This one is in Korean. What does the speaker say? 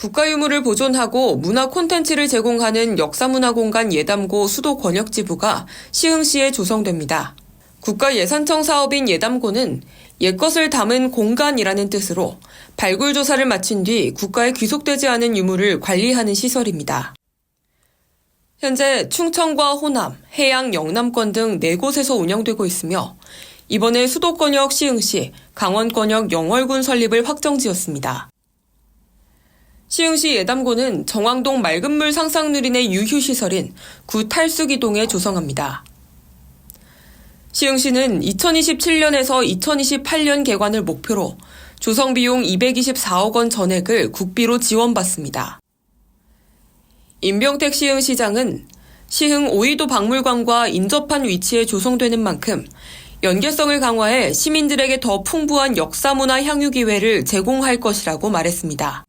국가 유물을 보존하고 문화 콘텐츠를 제공하는 역사문화공간 예담고 수도 권역지부가 시흥시에 조성됩니다. 국가예산청 사업인 예담고는 옛것을 담은 공간이라는 뜻으로 발굴 조사를 마친 뒤 국가에 귀속되지 않은 유물을 관리하는 시설입니다. 현재 충청과 호남, 해양, 영남권 등 4곳에서 운영되고 있으며 이번에 수도권역 시흥시, 강원권역 영월군 설립을 확정지었습니다. 시흥시 예담고는 정왕동 맑은물 상상 누린의 유휴시설인 구 탈수기동에 조성합니다. 시흥시는 2027년에서 2028년 개관을 목표로 조성 비용 224억 원 전액을 국비로 지원받습니다. 임병택 시흥시장은 시흥 오이도 박물관과 인접한 위치에 조성되는 만큼 연계성을 강화해 시민들에게 더 풍부한 역사문화 향유 기회를 제공할 것이라고 말했습니다.